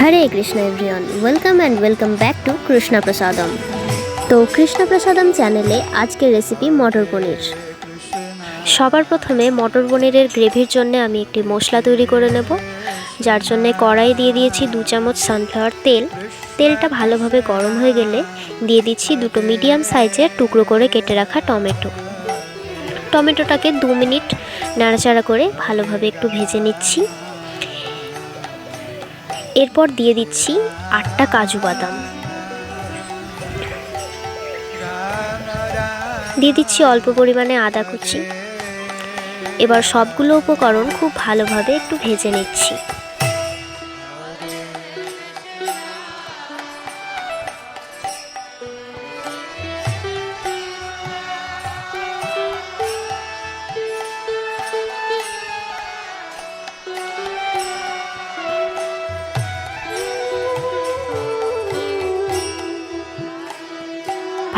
Hare Krishna everyone welcome and welcome back to Krishna prasadam তো কৃষ্ণ প্রসাদম চ্যানেলে আজকের recipe মটর পনির। সবার প্রথমে মটর পনিরের গ্রেভির জন্য আমি একটি মশলা তৈরি করে নেব, যার জন্য কড়াই দিয়ে দিয়েছি দু চামচ সানফ্লাওয়ার তেল। তেলটা ভালোভাবে গরম হয়ে গেলে দিয়ে দিচ্ছি দুটো মিডিয়াম সাইজের টুকরো করে কেটে রাখা টমেটো। টমেটোটাকে দু মিনিট নাড়াচাড়া করে ভালোভাবে একটু ভেজে নিচ্ছি। এরপর দিয়ে দিচ্ছি আটটা কাজু বাদাম। দিয়ে দিচ্ছি অল্প পরিমাণে আদা কুচি। এবার সবগুলো উপকরণ খুব ভালোভাবে একটু ভেজে নিচ্ছি।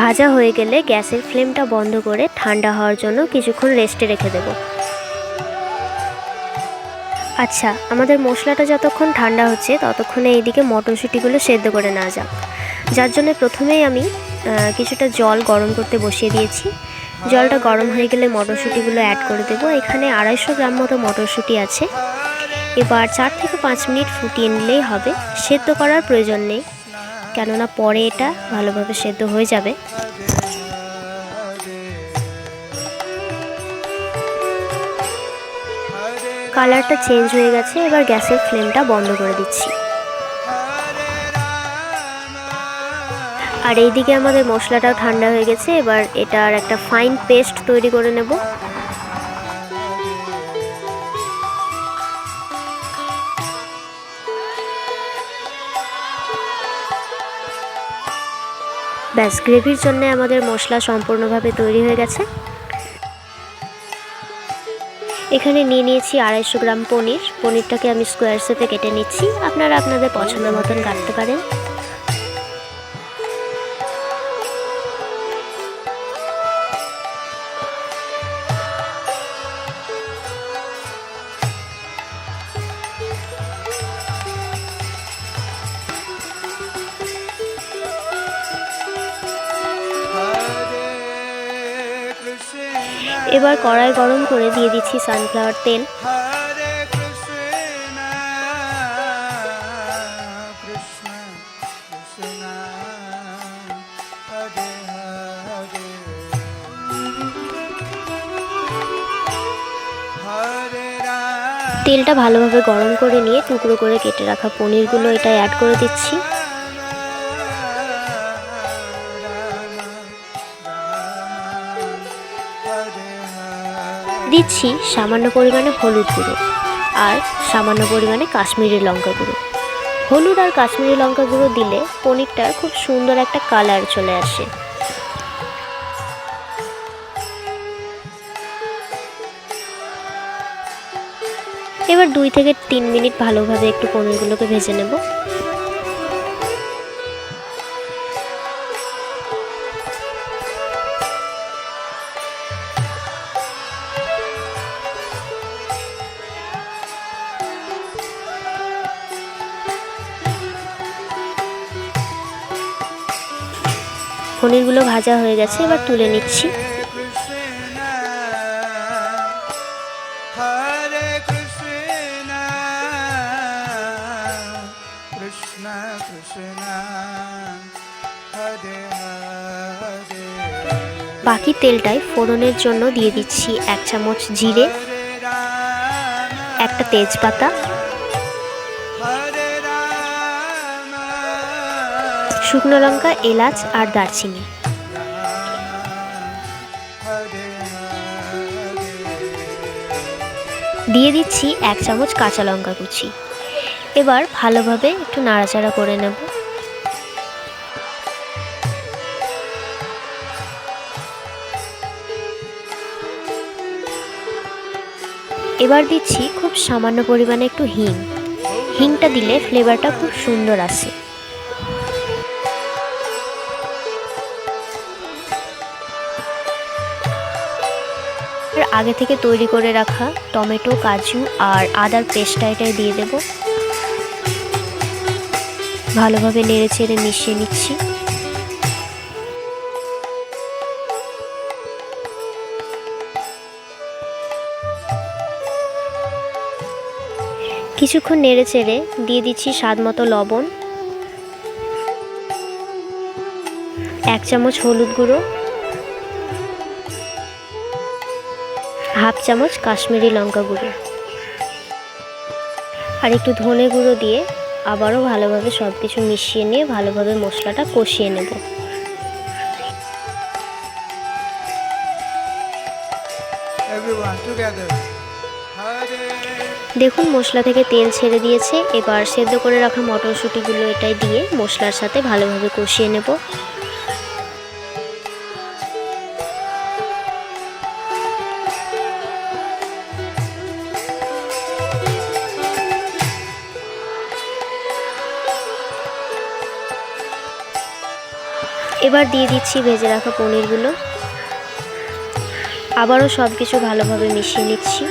ভাজা হয়ে গেলে গ্যাসের ফ্লেমটা বন্ধ করে ঠান্ডা হওয়ার জন্য কিছুক্ষণ রেস্টে রেখে দেব। আচ্ছা আমাদের মশলাটা যতক্ষণ ঠান্ডা হচ্ছে, ততক্ষণে এইদিকে মটরশুঁটিগুলো সেদ্ধ করে নেওয়া যাক। যার জন্য প্রথমেই আমি কিছুটা জল গরম করতে বসিয়ে দিয়েছি। জলটা গরম হয়ে গেলে মটরশুঁটিগুলো অ্যাড করে দেবো। এখানে আড়াইশো গ্রাম মতো মটরশুঁটি আছে। এবার চার থেকে পাঁচ মিনিট ফুটিয়ে নিলেই হবে। সেদ্ধ করার প্রয়োজন নেই। কেননা পরে এটা ভালোভাবে সেদ্ধ হয়ে যাবে। কালারটা চেঞ্জ হয়ে গেছে, এবার গ্যাসের ফ্লেমটা বন্ধ করে দিচ্ছি। আর এইদিকে আমাদের মশলাটাও ঠান্ডা হয়ে গেছে, এবার এটার একটা ফাইন পেস্ট তৈরি করে নেব। ব্যাস, গ্রেভির জন্য আমাদের মশলা সম্পূর্ণভাবে তৈরি হয়ে গেছে। এখানে নিয়ে নিয়েছি আড়াইশো গ্রাম পনির। পনিরটাকে আমি স্কোয়ার শেপে কেটে নিচ্ছি। আপনারা আপনাদের পছন্দ মতন কাটতে পারেন। এবার কড়াই গরম করে দিয়ে দিচ্ছি সানফ্লাওয়ার তেল। তেলটা ভালোভাবে গরম করে নিয়ে টুকরো করে কেটে রাখা পনিরগুলো এটা অ্যাড করে দিচ্ছি। দিচ্ছি সামান্য পরিমাণে হলুদ গুঁড়ো আর সামান্য পরিমাণে কাশ্মীরি লঙ্কা গুঁড়ো। হলুদ আর কাশ্মীরি লঙ্কা গুঁড়ো দিলে পনিরটার খুব সুন্দর একটা কালার চলে আসে। এবার দুই থেকে তিন মিনিট ভালোভাবে একটু পনিরগুলোকে ভেজে নেব। পনিরগুলো ভাজা হয়ে গেছে এবার তুলে নিচ্ছি। বাকি তেলটাই ফোড়নের জন্য দিয়ে দিচ্ছি এক চামচ জিরে একটা তেজপাতা শুকনো লঙ্কা, এলাচ আর দারচিনি। দিয়ে দিচ্ছি এক চামচ কাঁচা লঙ্কা কুচি। এবার ভালোভাবে একটু নাড়াচাড়া করে নেব। এবার দিচ্ছি খুব সামান্য পরিমাণে একটু হিং। হিংটা দিলে ফ্লেভারটা খুব সুন্দর আসে। আগে থেকে তৈরি করে রাখা টমেটো, কাজু আর আদার পেস্টটা এটাই দিয়ে দেব। ভালোভাবে নেড়ে চেড়ে মিশিয়ে নিচ্ছি। কিছুক্ষণ নেড়ে চেড়ে দিয়ে দিচ্ছি স্বাদ মতো লবণ। এক চামচ হলুদ গুঁড়ো। হাফ চামচ কাশ্মীরি লঙ্কা গুঁড়ো। আর একটু ধনে গুঁড়ো দিয়ে আবারও ভালোভাবে সব কিছু মিশিয়ে নিয়ে ভালোভাবে মশলাটা কষিয়ে নেব। দেখুন মশলা থেকে তেল ছেড়ে দিয়েছে। এবার সেদ্ধ করে রাখা মটরশুঁটিগুলো এটাই দিয়ে মশলার সাথে ভালোভাবে কষিয়ে নেব। এবার দিয়ে দিচ্ছি ভেজে রাখা পনিরগুলো আবারও সব কিছু ভালোভাবে মিশিয়ে নিচ্ছি.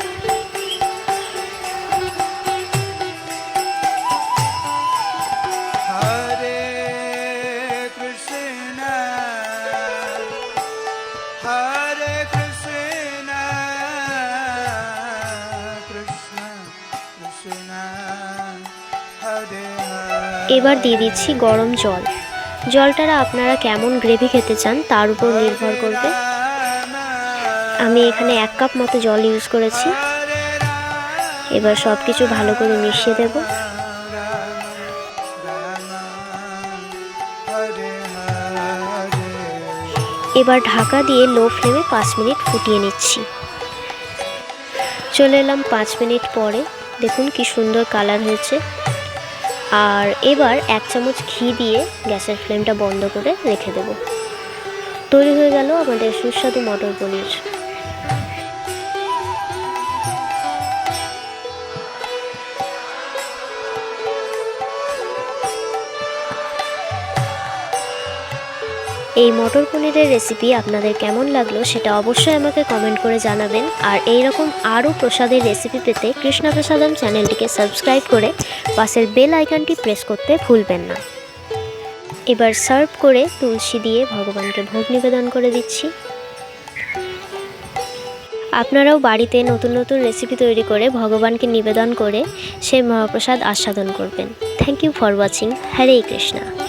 এবার দিয়ে দিচ্ছি গরম জল জলটারা আপনারা কেমন গ্রেভি খেতে চান তার উপর নির্ভর করবে। আমি এখানে এক কাপ মতো জল ইউজ করেছি। এবার সব কিছু ভালো করে মিশিয়ে দেব। এবার ঢাকা দিয়ে লো ফ্লেমে পাঁচ মিনিট ফুটিয়ে নিচ্ছি। চলে এলাম পাঁচ মিনিট পরে। দেখুন কি সুন্দর কালার হয়েছে। আর এবার এক চামচ ঘি দিয়ে গ্যাসের ফ্লেমটা বন্ধ করে রেখে দেব। তৈরি হয়ে গেল আমাদের সুস্বাদু মটর পনির। এই মটর পনিরের রেসিপি আপনাদের কেমন লাগল সেটা অবশ্যই আমাকে কমেন্ট করে জানাবেন। আর এই রকম আরও প্রসাদের রেসিপি পেতে কৃষ্ণা প্রসাদম চ্যানেলটিকে সাবস্ক্রাইব করে পাশের বেল আইকনটি প্রেস করতে ভুলবেন না। এবার সার্ভ করে তুলসী দিয়ে ভগবানকে ভোগ নিবেদন করে দিচ্ছি। আপনারাও বাড়িতে নতুন নতুন রেসিপি তৈরি করে ভগবানকে নিবেদন করে সেই মহাপ্রসাদ আস্বাদন করবেন। Thank you for watching Hare Krishna.